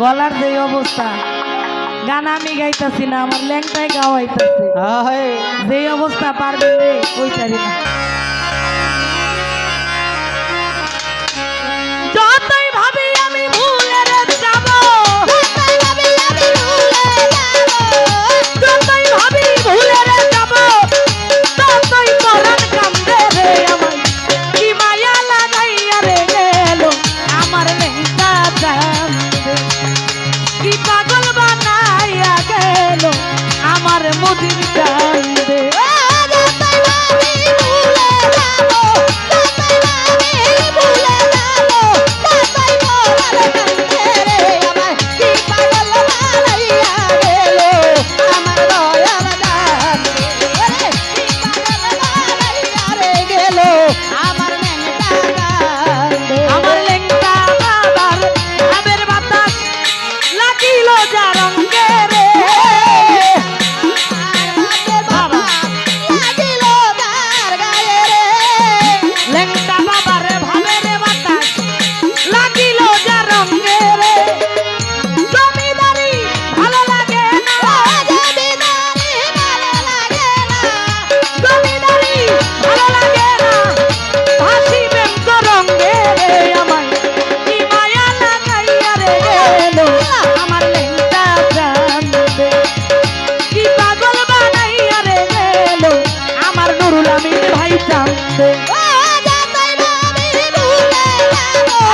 গলার যে অবস্থা গান আমি গাইতেছি না আমার ল্যাংটাই গাওয়াইতেছি। যে অবস্থা পারবে রে না। haremos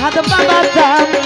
হাত বাবা চান